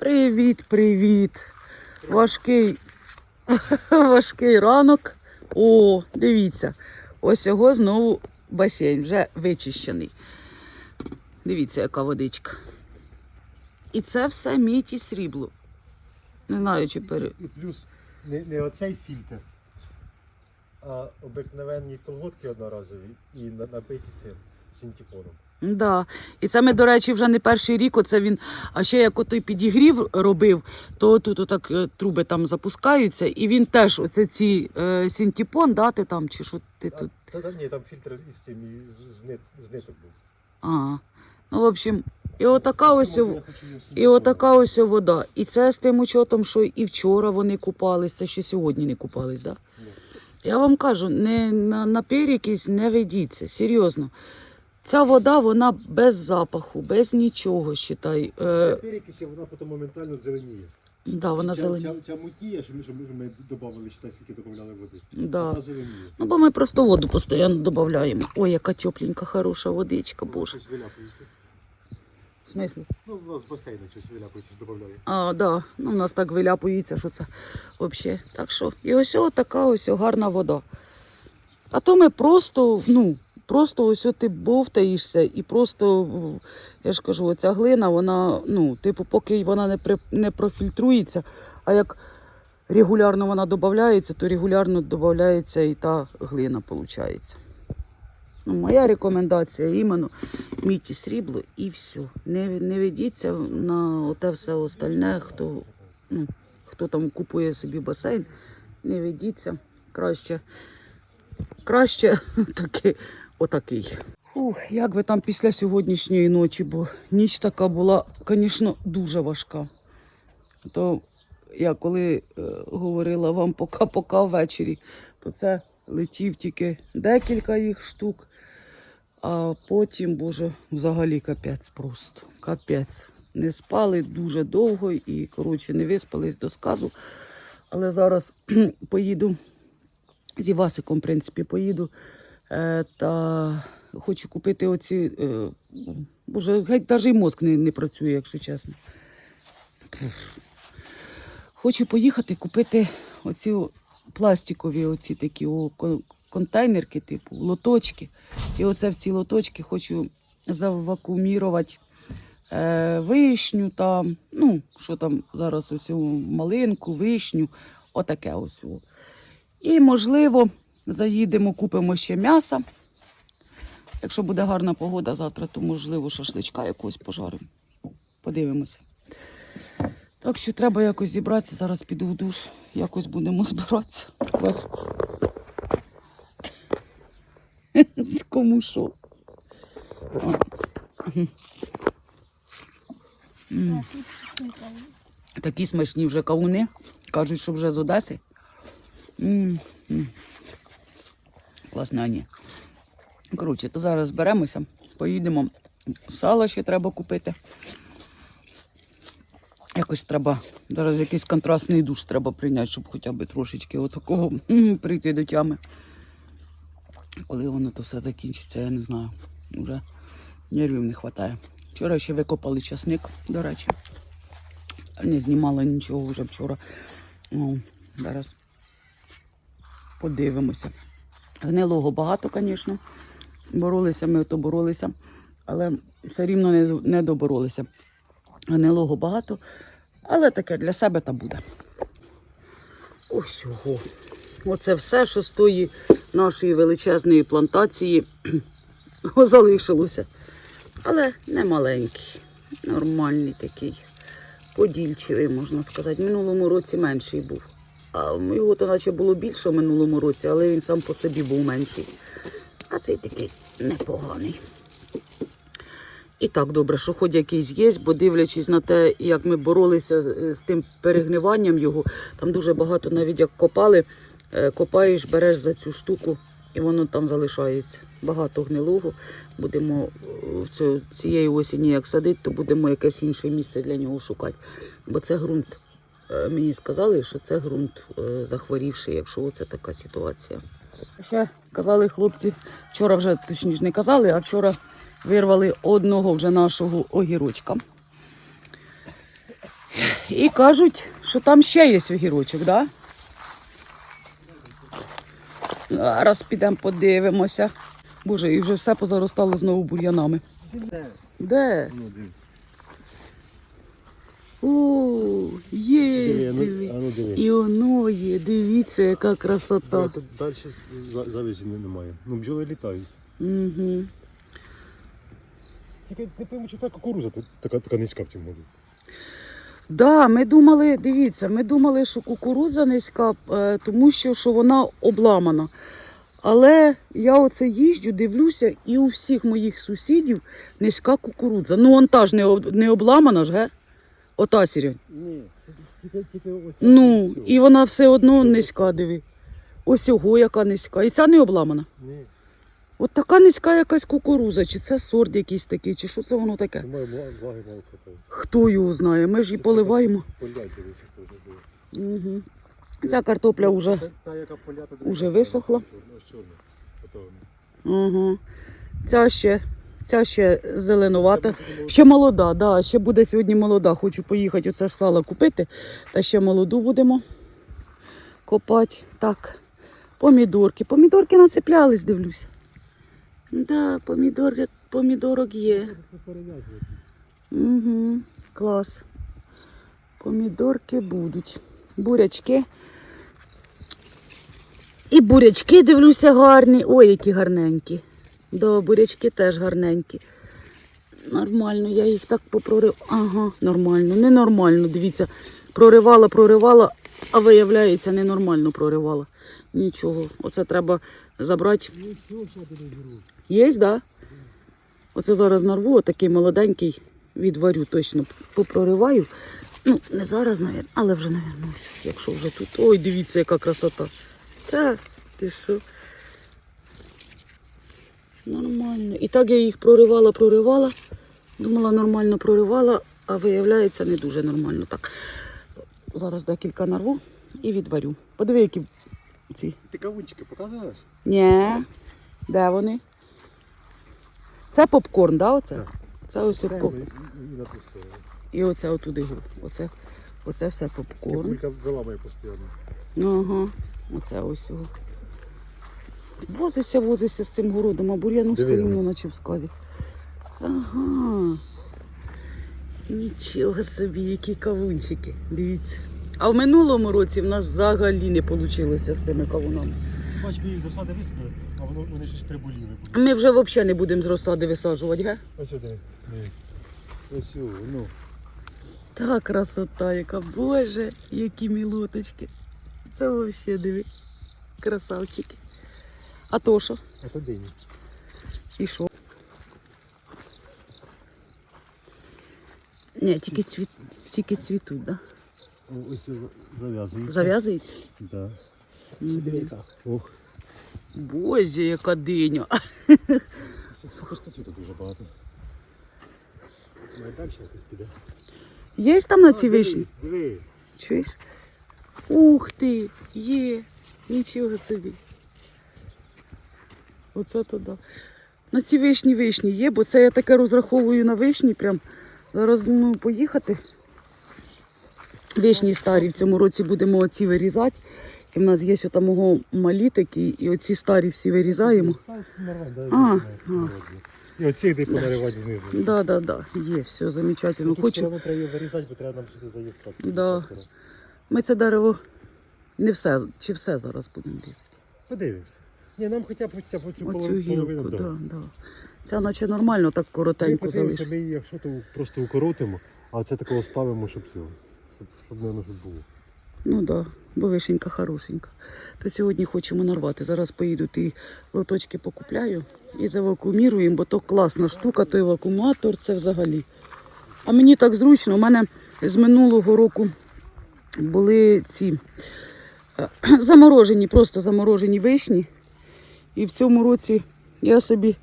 Привіт, привіт. Важкий, важкий ранок. О, дивіться. Ось його знову басейн, вже вичищений. Дивіться, яка водичка. І це все мідь і срібло. Не знаю, чи пере. І плюс не, не оцей фільтр, а обикновенні колготки одноразові і набиті цим синтепоном. Да. І це ми, до речі, вже не перший рік. Оце він, а ще як отой підігрів робив, то тут отак е, труби там запускаються, і він теж оце ці е, синтепон дати там, чи що ти тут. Та, та ні, там фільтр із цим з, нит, з ниток був. А. Ну, в общем, і отака ось. І отака ось вода. І це з тим учотом, що і вчора вони купалися, що сьогодні не купались, да? Ну, Я вам кажу, не, на, на перекись не ведіться, серйозно. Ця вода, вона без запаху, без нічого, считай. Після Е, перекисі вона потім моментально зеленіє. да, вона ця, зелена. Ця, ця мутніє, що ми, що ми, що ми додавали, читай, скільки додавали води. Да. Вона зеленіє. Ну, бо ми просто воду постійно додаємо. Ой, яка тепленька, хороша водичка, боже. Щось виляпується. В смислі? Ну, у нас з басейну щось виляпується, додає. А, да. Ну, у нас так виляпується, що це взагалі. Так що, і ось о така ось о гарна вода. А то ми просто, ну, просто ось ти бовтаєшся і просто, я ж кажу, оця глина, вона, ну, типу, поки вона не, при, не профільтрується, а як регулярно вона додається, то регулярно додається і та глина, виходить. Ну, моя рекомендація іменно мідь і срібло і все. Не, не ведіться на оте все остальне, хто, ну, хто там купує собі басейн, не ведіться. Краще, краще таки, отакий. Ух, як ви там після сьогоднішньої ночі, бо ніч така була, звісно, дуже важка. То я коли е, говорила вам пока-пока ввечері, то це летів тільки декілька їх штук. А потім, боже, взагалі капець просто. Капець. Не спали дуже довго і, коротше, не виспались до сказу. Але зараз поїду з Івасиком, в принципі, поїду. Е, та хочу купити оці. Боже, геть навіть і мозк не, не працює, якщо чесно. Хочу поїхати купити оці пластикові оці такі о, контейнерки, типу лоточки. І оце в ці лоточки хочу завакуумірувати е, вишню там, ну, що там зараз ось малинку, вишню, отаке ось. І, можливо, заїдемо, купимо ще м'яса. Якщо буде гарна погода завтра, то можливо шашличка якогось пожаримо. Подивимося. Так що треба якось зібратися. Зараз піду в душ, якось будемо збиратися. Вас. Кому що? Такі смачні вже кавуни. Кажуть, що вже з Одеси. М, м. Класняні. Коротше, то зараз зберемося, поїдемо. Сало ще треба купити. Якось треба, зараз якийсь контрастний душ треба прийняти, щоб хоча б трошечки отакого прийти до тями. Коли воно то все закінчиться, я не знаю. Вже нервів не вистачає. Вчора ще викопали часник, до речі. Не знімала нічого вже вчора. Ну, зараз подивимося. Гнилого багато, звісно. Боролися ми, то боролися, але все рівно не, не доборолися. Гнилого багато, але таке для себе та буде. Ось його. Оце все, що з тої нашої величезної плантації залишилося. Але не маленький, нормальний такий, подільчивий, можна сказати. Минулому році менший був. А його то наче було більше в минулому році, але він сам по собі був менший. А цей такий непоганий. І так добре, що хоч якийсь є, бо дивлячись на те, як ми боролися з з тим перегниванням його, там дуже багато, навіть як копали, е, копаєш, береш за цю штуку, і воно там залишається. Багато гнилого. Будемо е, цієї осені, як садити, то будемо якесь інше місце для нього шукати. Бо це ґрунт. Е, Мені сказали, що це ґрунт е, захворівший, якщо оце така ситуація. Ще казали хлопці, вчора вже точніше не казали, а вчора вирвали одного вже нашого огірочка. І кажуть, що там ще є огірочок, да? Зараз підемо подивимося. Боже, і вже все позаростало знову бур'янами. Де? Де? О, є, Диви, ну- диви. а ну диви. І воно є, дивіться, яка красота. Тут далі за- завязі не- немає. Ну, бджоли літають. Угу. Тільки не пойму, чи та кукуруза така, така низька в цьому году. Да, ми думали, дивіться, ми думали, що кукурудза низька, е, тому що, що вона обламана. Але я оце їжджу, дивлюся, і у всіх моїх сусідів низька кукурудза. Ну, он та ж не, об- не обламана ж, ге? Ота сірень. Ні, тільки, тільки оця. Ну, і вона все одно низька, диви. Ось його яка низька. І ця не обламана. Ні, От така низька якась кукуруза, чи це сорт якийсь такий, чи що це воно таке? має влаги мало. Хто його знає? Ми ж її поливаємо. Теж було. Угу. Ця картопля вже. Та, та, яка полята, уже висохла. Ось чорна. Ото. Угу. Ця ще, ця ще зеленувата. Ще молода, да, ще буде сьогодні молода. Хочу поїхати оце ж сало купити. Та ще молоду будемо копати. Так, помідорки. Помідорки нацеплялись, дивлюся. Да, помідорки, помідорок є. Угу, клас. Помідорки будуть. Бурячки. І бурячки, дивлюся, гарні. Ой, які гарненькі. Да, бурячки теж гарненькі. Нормально, я їх так попрорив. Ага, нормально, ненормально. Дивіться, проривала, проривала, а виявляється, ненормально проривала. Нічого. Оце треба забрати. Є? Да? Оце зараз нарву, отакий молоденький, відварю точно, попрориваю. Ну, не зараз, навіть, але вже, навіть, якщо вже тут. Ой, дивіться, яка красота. Так, ти що? Нормально. І так я їх проривала, проривала. Думала, нормально проривала, а виявляється, не дуже нормально. Так. Зараз декілька нарву і відварю. Подиви, які ці. Ти кавунчики показуєш? Ні. Де вони? Це попкорн, да, оце? Так. Це ось Це поп... і, оце отуди. Оце, оце все попкорн. Кулька виламає постійно. Ага. Оце ось його. Возися, возися з цим городом, а бур'яну все рівно наче в сказі. Ага. Нічого собі, які кавунчики. Дивіться. А в минулому році в нас взагалі не вийшло з цими кавунами. Бач, ми їх з розсади висадили, а воно, вони щось приболіли. Ми вже взагалі не будемо з розсади висаджувати, га? Ось сюди. Ось сюди, ну. Та красота, яка боже, які мілоточки. Це взагалі диви. Красавчики. А то що? А то дині. І що? Ні, тільки, цвіт, тільки цвітуть, да? Ось зав'язується. Зав'язується? Да. Мгм. Ох. Боже, яка диня. Просто цвіту дуже багато. Ну, далі якось піде. Є там на цій А, диви, вишні? Диви. Чуєш? Ух ти, є. Нічого собі. Оце то да. На ці вишні вишні є, бо це я таке розраховую на вишні. Прям зараз думаю поїхати. Вишні старі в цьому році будемо оці вирізати. І в нас є там мого малі такі, і оці старі всі вирізаємо. Да, А, І оці де понаривати знизу. Да, да, да, є, все замечательно. Все Хочу. одно треба її вирізати, бо треба нам сюди заїздити. Да. Ми це дерево не все, чи все зараз будемо різати. Подивимося. Ні, нам хоча б ця по цю Оцю половину гілку, да. да, да. Ця наче нормально так Ми коротенько подивимося, залишить. ми її, якщо то просто укоротимо, а це такого ставимо, щоб цього. Щоб, щоб не щоб було. Ну так, да, бо вишенька хорошенька. То сьогодні хочемо нарвати. Зараз поїду ті лоточки покупляю і завакуміруємо, бо то класна штука, той вакууматор, це взагалі. А мені так зручно, у мене з минулого року були ці е, заморожені, просто заморожені вишні. І в цьому році я собі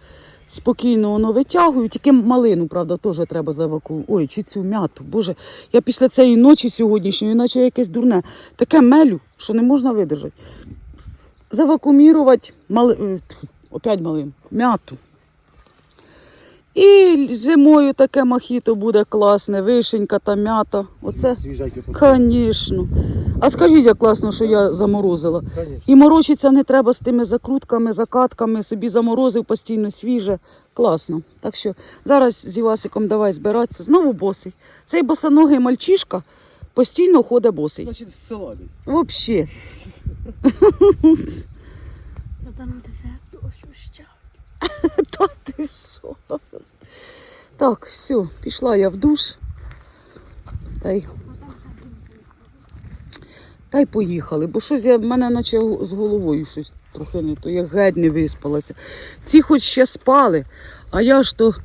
спокійно воно витягую, тільки малину, правда, теж треба завакувати. Ой, чи цю м'яту. Боже, я після цієї ночі сьогоднішньої, наче якесь дурне, таке мелю, що не можна видержати. Завакумірувати мали... е, опять малину, м'яту. І зимою таке мохіто буде класне, вишенька та м'ята. Оце, звісно. А скажіть, як класно, що я заморозила. І морочиться не треба з тими закрутками, закатками, собі заморозив постійно свіже. Класно. Так що зараз з Івасиком давай збиратися. Знову босий. Цей босоногий мальчишка постійно ходить босий. Значить, з села десь. Взагалі. Та ти що? Так, все, пішла я в душ. Та й, та й поїхали. Бо щось я в мене наче з головою щось трохи не то. Я геть не виспалася. Ці хоч ще спали, а я ж то,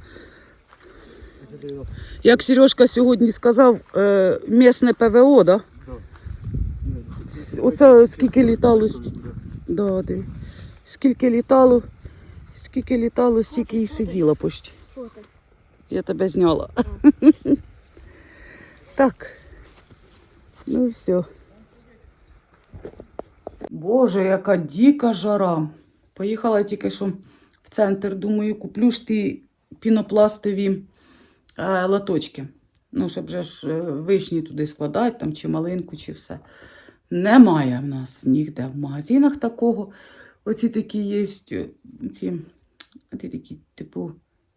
як Сережка сьогодні сказав, е, місне ПВО, да? Оце скільки літало, стільки. Да. Скільки літало, скільки літало, стільки і сиділа почти. Я тебе зняла. так. Ну все. Боже, яка дика жара. Поїхала тільки що в центр. Думаю, куплю ж ті пінопластові е, латочки. Ну, щоб же ж е, вишні туди складати, там, чи малинку, чи все. Немає в нас ніде в магазинах такого. Оці такі є, е, ці, ті такі, типу,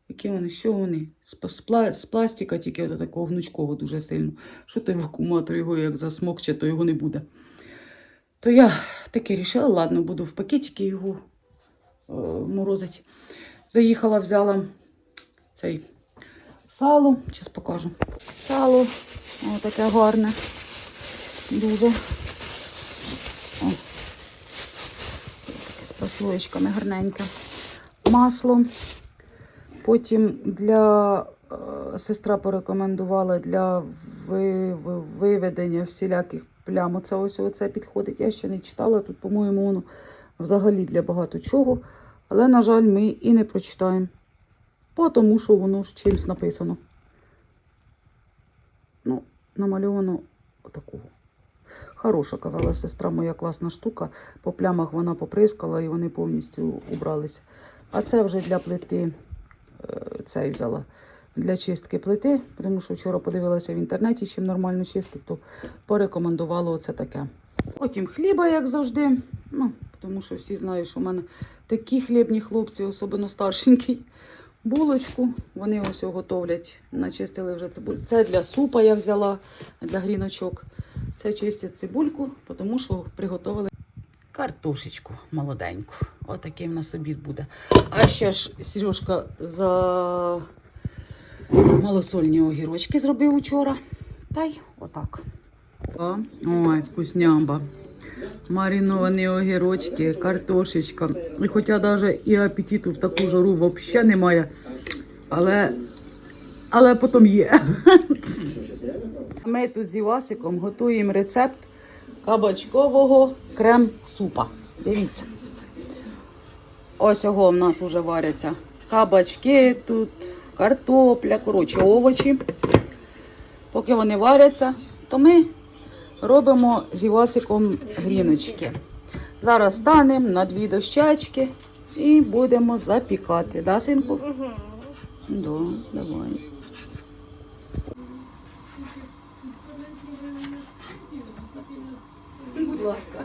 які вони, що вони? З, пла, з пластика, тільки от такого гнучкого дуже сильно. Що той вакууматор його як засмокче, то його не буде. То я таке рішила, ладно, буду в пакетики його е, морозити. Заїхала, взяла цей сало, зараз покажу. Сало, о, таке гарне. Дуже. О. Таке з прослоєчками гарненьке. Масло. Потім для е, сестра порекомендувала для ви, ви- виведення всіляких плям. Оце ось оце підходить. Я ще не читала. Тут, по-моєму, воно взагалі для багато чого. Але, на жаль, ми і не прочитаємо. Тому що воно ж чимсь написано. Ну, намальовано отакого. Хороша, казала сестра, моя класна штука. По плямах вона поприскала і вони повністю убралися. А це вже для плити цей взяла для чистки плити, тому що вчора подивилася в інтернеті, чим нормально чистити, то порекомендувала оце таке. Потім хліба, як завжди. Ну, тому що всі знають, що в мене такі хлібні хлопці, особливо старшенький. Булочку, вони ось його готовлять. Начистили вже цибулю. Це для супа я взяла, для гріночок. Це чистять цибульку, тому що приготували картошечку молоденьку. Отакий в нас обід буде. А ще ж Сережка за малосольні огірочки зробив учора. Та й отак. Ой, вкуснямба. Мариновані огірочки, картошечка. І хоча навіть і апетиту в таку жару взагалі немає. Але, але потім є. Ми тут з Івасиком готуємо рецепт кабачкового крем-супа. Дивіться. Ось його в нас вже варяться кабачки, тут картопля, коротше, овочі. Поки вони варяться, то ми робимо з Івасиком гріночки. Зараз станемо на дві дощечки і будемо запікати. Да, синку? Угу. Да, давай. ласка.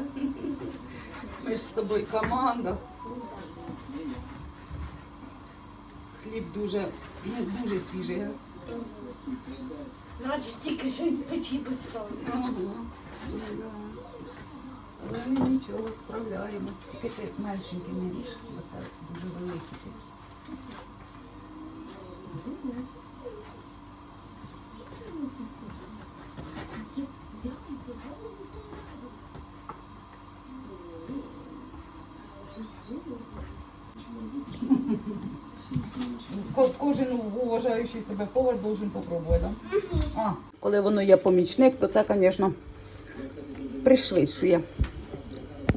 Ми ж з тобою команда. Хліб дуже, ну, дуже свіжий. Наче тільки щось печі поставили. Ага. Да. Але ми нічого, справляємось. Тільки ти меншенький не ріж, бо це дуже великі такі. Кожен уважаючий себе повар должен попробувати, да? А, коли воно є помічник, то це, звісно, пришвидшує.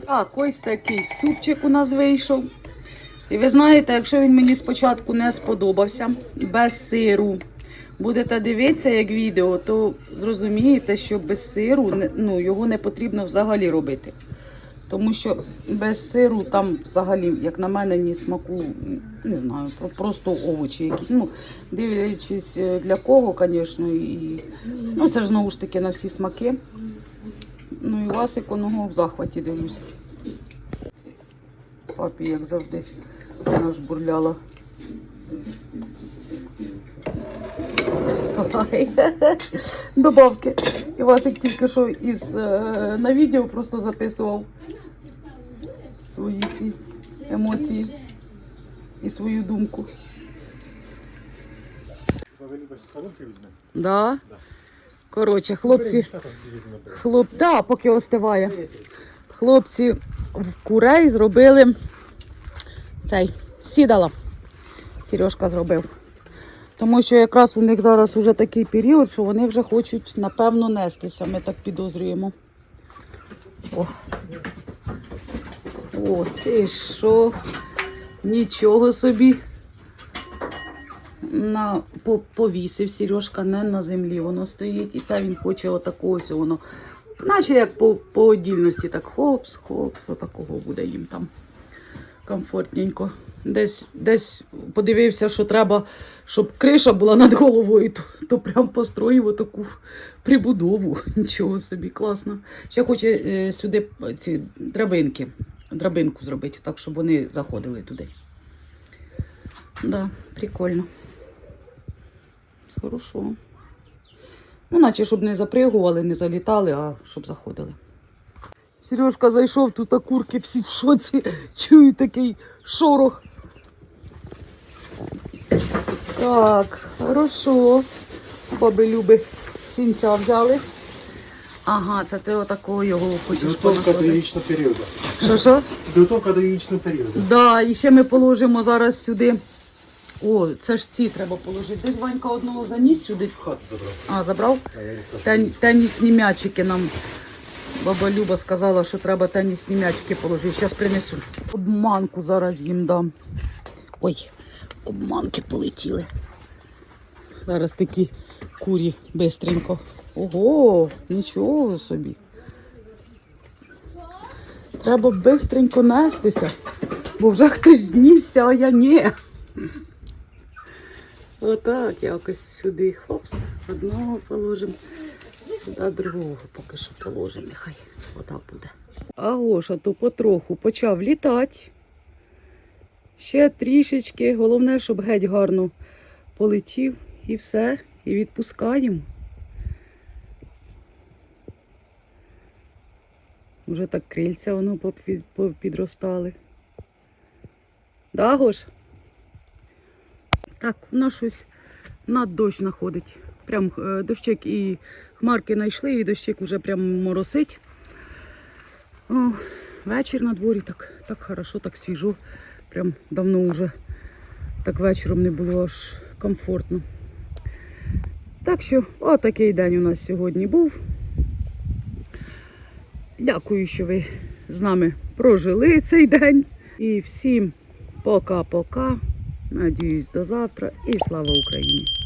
Так, ось такий супчик у нас вийшов. І ви знаєте, якщо він мені спочатку не сподобався без сиру, будете дивитися як відео, то зрозумієте, що без сиру ну, його не потрібно взагалі робити. Тому що без сиру там взагалі, як на мене, ні смаку, не знаю, просто овочі якісь. Ну, дивлячись е, для кого, звісно, і ну це ж знову ж таки на всі смаки. Ну і Васик оного в захваті дивлюся. Папі, як завжди, вона ж бурляла. Добавки. І Васик тільки що із, е, на відео просто записував свої ці емоції і свою думку. Да. Коротше, хлопці, хлоп, да, поки остиває. Хлопці в курей зробили цей сідала. Сережка зробив. Тому що якраз у них зараз уже такий період, що вони вже хочуть, напевно, нестися. Ми так підозрюємо. О, О ти що? Нічого собі. На, по, повісив Сережка не на землі, воно стоїть. І це він хоче отакого ось воно. Наче як по, по отдільності, так хопс, хопс, отакого буде їм там комфортненько. Десь, десь подивився, що треба, щоб криша була над головою, то, то прям построїв отаку прибудову. Нічого собі, класно. Ще хоче е, сюди ці драбинки, драбинку зробити, так, щоб вони заходили туди. Да, прикольно. Хорошо. Ну, наче, щоб не запригували, не залітали, а щоб заходили. Сережка зайшов, тут курки всі в шоці. Чую такий шорох. Так, хорошо. Баби Люби сінця взяли. Ага, це ти отакого його хочеш Підготовка до понаходити. яєчного періоду. Що що? Підготовка до яєчного періоду. Да, і ще ми положимо зараз сюди. О, це ж ці треба положити. Десь Ванька одного заніс сюди. В хату забрав. А, забрав? А я їх Тен, тенісні м'ячики нам баба Люба сказала, що треба тенісні м'ячики положити. Зараз принесу. Обманку зараз їм дам. Ой, обманки полетіли. Зараз такі курі бистренько. Ого, нічого собі. Треба бистренько нестися, бо вже хтось знісся, а я ні. Отак якось сюди. Хопс, одного положимо. Сюди другого поки що положимо. Нехай вода буде. А Гоша то потроху почав літати. Ще трішечки. Головне, щоб геть гарно полетів і все. І відпускаємо. Уже так крильця воно попідростали. Да, Гош? Так, воно щось над дощ знаходить. Прям е, дощик і хмарки знайшли, і дощик уже прям моросить. О, вечір на дворі, так, так хорошо, так свіжо. Прям давно вже так вечором не було аж комфортно. Так що, отакий день у нас сьогодні був. Дякую, що ви з нами прожили цей день. І всім пока-пока. Надіюсь, до завтра і слава Україні!